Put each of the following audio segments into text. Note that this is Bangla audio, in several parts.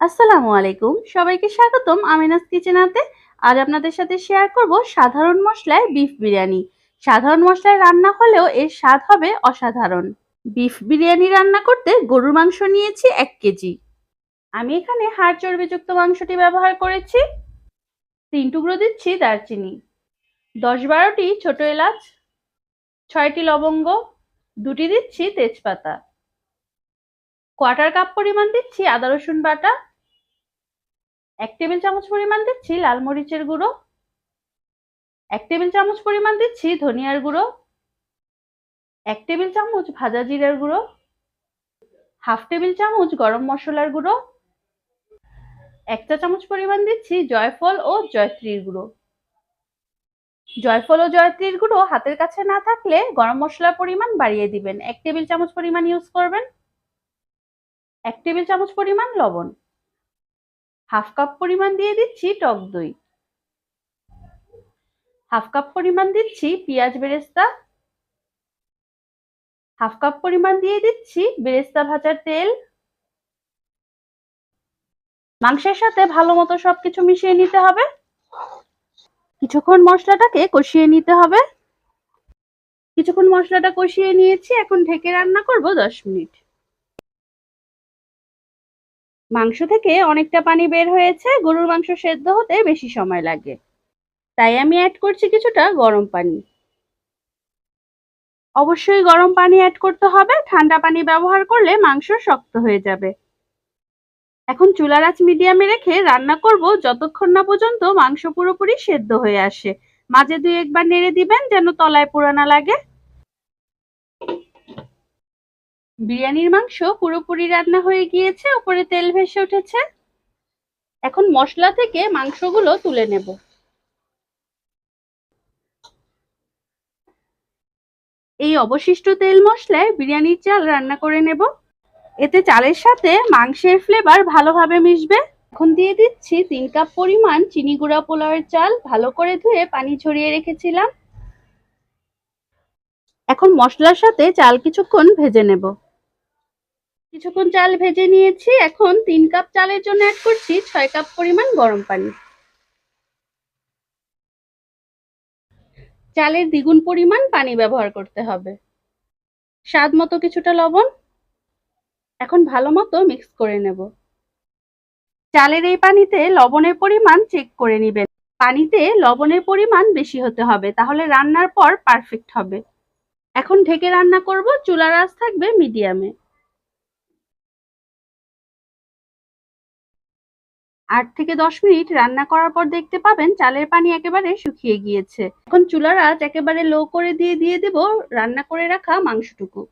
আসসালামু আলাইকুম। সবাইকে স্বাগতম আমিনাস কিচেনাতে আজ আপনাদের সাথে শেয়ার করব সাধারণ মশলায় বিফ বিরিয়ানি। সাধারণ মশলায় রান্না হলেও এর স্বাদ হবে অসাধারণ। বিফ বিরিয়ানি রান্না করতে গরুর মাংস নিয়েছি এক কেজি। আমি এখানে হাড় চর্বিযুক্ত মাংসটি ব্যবহার করেছি। তিন টুকরো দিচ্ছি দারচিনি। দশ বারোটি ছোট এলাচ, ছয়টি লবঙ্গ, দুটি দিচ্ছি তেজপাতা। কোয়ার্টার কাপ পরিমাণ দিচ্ছি আদা রসুন বাটা এক টেবিল চামচ পরিমাণ দিচ্ছি লাল মরিচের গুঁড়ো। এক টেবিল চামচ পরিমাণ দিচ্ছি ধনিয়ার গুঁড়ো। এক টেবিল চামচ ভাজা জিরার গুঁড়ো। হাফ টেবিল চামচ গরম মশলার গুঁড়ো। এক চা চামচ পরিমাণ দিচ্ছি জয়ফল ও জয়ত্রীর গুঁড়ো। জয়ফল ও জয়ত্রীর গুঁড়ো হাতের কাছে না থাকলে গরম মশলার পরিমাণ বাড়িয়ে দিবেন। এক টেবিল চামচ পরিমাণ ইউজ করবেন। এক টেবিল চামচ পরিমাণ লবণ। হাফ কাপ পরিমাণ দিয়ে দিচ্ছি টক দই। হাফ কাপ পরিমাণ দিচ্ছি পেঁয়াজ বেরেস্তা। হাফ কাপ পরিমাণ দিয়ে দিচ্ছি বেরেস্তা ভাজার তেল। মাংসের সাথে ভালো মতো সবকিছু মিশিয়ে নিতে হবে। কিছুক্ষণ মশলাটাকে কষিয়ে নিতে হবে। কিছুক্ষণ মশলাটা কষিয়ে নিয়েছি, এখন ঢেকে রান্না করব দশ মিনিট। মাংস থেকে অনেকটা পানি বের হয়েছে, গরুর মাংস সেদ্ধ হতে বেশি সময় লাগে। তাই আমি অ্যাড করছি কিছুটা গরম পানি। অবশ্যই গরম পানি অ্যাড করতে হবে, ঠান্ডা পানি ব্যবহার করলে মাংস শক্ত হয়ে যাবে। এখন চুলার আঁচ মিডিয়ামে রেখে রান্না করব যতক্ষণ না পর্যন্ত মাংস পুরোপুরি সেদ্ধ হয়ে আসে। মাঝে দুই একবার নেড়ে দিবেন যেন তলায় পুরানা লাগে। বিরিয়ানির মাংস পুরোপুরি রান্না হয়ে গিয়েছে উপরে তেল ভেসে উঠেছে। এখন মশলা থেকে মাংসগুলো তুলে নেব। এই অবশিষ্ট তেল মশলায় বিরিয়ানির চাল রান্না করে নেব। এতে চালের সাথে মাংসের ফ্লেভার ভালোভাবে মিশবে। এখন দিয়ে দিচ্ছি তিন কাপ পরিমাণ চিনি গুঁড়া পোলাওয়ের চাল, ভালো করে ধুয়ে পানি ছড়িয়ে রেখেছিলাম। এখন মশলার সাথে চাল কিছুক্ষণ ভেজে নেব। কিছুক্ষণ চাল ভেজে নিয়েছি। এখন তিন কাপ চালের জন্য অ্যাড করছি ছয় কাপ পরিমাণ গরম পানি। চালের দ্বিগুণ পরিমাণ পানি ব্যবহার করতে হবে। স্বাদ মতো কিছুটা লবণ। এখন ভালো মতো মিক্স করে নেব। চালের এই পানিতে লবণের পরিমাণ চেক করে নেবেন। পানিতে লবণের পরিমাণ বেশি হতে হবে, তাহলে রান্নার পর পারফেক্ট হবে। এখন ঢেকে রান্না করব, চুলার আঁচ থাকবে মিডিয়ামে আট থেকে দশ মিনিট রান্না করার পর দেখতে পাবেন চালের পানি একেবারে শুকিয়ে গিয়েছে। এখন চুলার আঁচ একেবারে লো করে দিয়ে দিয়ে দিব রান্না করে রাখা মাংসটুকু।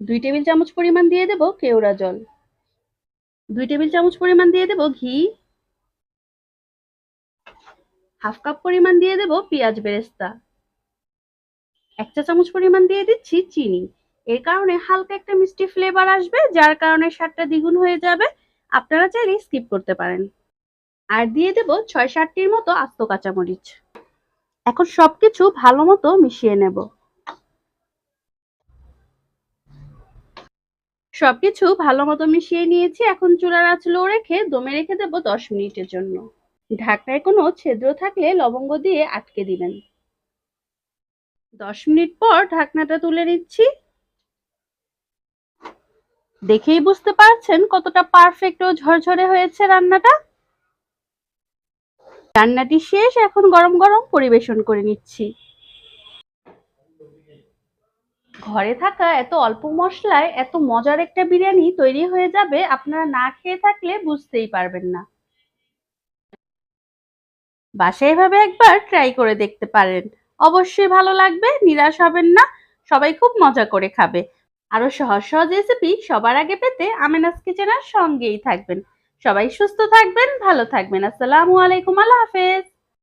দুই টেবিল চামচ পরিমাণ দিয়ে দেব কেওড়া জল। দুই টেবিল চামচ পরিমাণ দিয়ে দেব ঘি। হাফ কাপ পরিমাণ দিয়ে দেব পেঁয়াজ বেরেস্তা। এক চা চামচ পরিমাণ দিয়ে দিচ্ছি চিনি। এর কারণে হালকা একটা মিষ্টি ফ্লেভার আসবে, যার কারণে স্বাদটা দ্বিগুণ হয়ে যাবে। আপনারা চাইলে স্কিপ করতে পারেন। আর দিয়ে দেব ছয় সাতটির মতো আস্ত কাঁচামরিচ। এখন সবকিছু ভালো মতো মিশিয়ে নেব। সবকিছু ভালো মতো মিশিয়ে নিয়েছি, এখন চুলার আঁচ লো রেখে দমে রেখে দেব দশ মিনিটের জন্য। ঢাকনায় কোনো ছিদ্র থাকলে লবঙ্গ দিয়ে আটকে দিবেন। দশ মিনিট পর ঢাকনাটা তুলে নিচ্ছি। দেখেই বুঝতে পারছেন কতটা পারফেক্ট ও ঝরঝরে হয়েছে রান্নাটা? রান্নাটি শেষ, এখন গরম গরম পরিবেশন করে নিচ্ছি। ঘরে থাকা এত অল্প মশলায় এত মজার একটা বিরিয়ানি তৈরি হয়ে যাবে, আপনারা না খেয়ে থাকলে বুঝতেই পারবেন না। বাসায় এভাবে একবার ট্রাই করে দেখতে পারেন। অবশ্যই ভালো লাগবে, নিরাশ হবেন না, সবাই খুব মজা করে খাবে। আরও সহজ সহজ রেসিপি সবার আগে পেতে আমেনাস কিচেনার সঙ্গেই থাকবেন। সবাই সুস্থ থাকবেন, ভালো থাকবেন। আসসালামু আলাইকুম, আল্লাহ হাফেজ।